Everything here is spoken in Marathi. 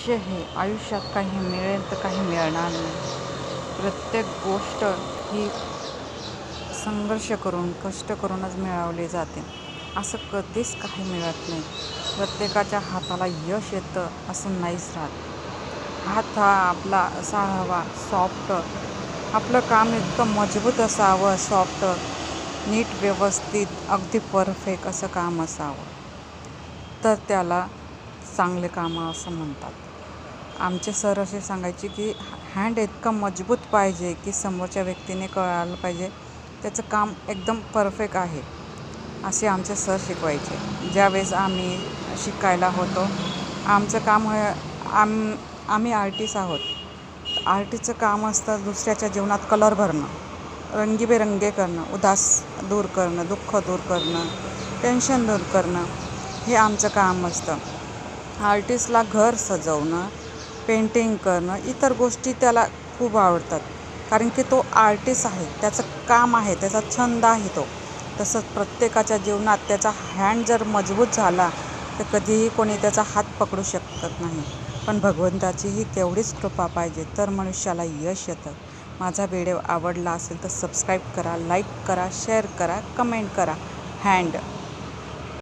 आयुष्य हे आयुष्यात काही मिळेल तर काही मिळणार नाही. प्रत्येक गोष्ट ही संघर्ष करून कष्ट करूनच मिळवली जाते. असं कधीच काही मिळत नाही. प्रत्येकाच्या हाताला यश येतं असं नाहीच राहत. हात हा आपला असा हवा सॉफ्ट. आपलं काम इतकं मजबूत असावं सॉफ्ट. नीट व्यवस्थित अगदी परफेक्ट असं काम असावं. तर त्याला चांगले कामं असं म्हणतात. आमचे सर असे सांगायचे की हँड इतकं मजबूत पाहिजे की समोरच्या व्यक्तीने कळालं पाहिजे. त्याचं काम एकदम परफेक्ट आहे. असे आमचे सर शिकवायचे. ज्यावेळेस आम्ही शिकायला होतो आमचं काम आम आम्ही आर्टिस्ट आहोत. आर्टिस्टचं काम असतं दुसऱ्याच्या जीवनात कलर भरणं रंगीबेरंगी करणं उदास दूर करणं दुःख दूर करणं टेन्शन दूर करणं हे आमचं काम असतं. आर्टिस्टला घर सजवणं पेंटिंग करणं इतर गोष्टी त्याला खूप आवडतात. कारण की तो आर्टिस्ट आहे त्याचं काम आहे त्याचा छंद आहे तो. तसंच प्रत्येकाच्या जीवनात त्याचा हँड जर मजबूत झाला तर कधीही कोणी त्याचा हात पकडू शकत नाही. पण भगवंताचीही तेवढीच कृपा पाहिजे तर मनुष्याला यश येतं. माझा व्हिडिओ आवडला असेल तर सबस्क्राईब करा लाईक करा शेअर करा कमेंट करा. हँड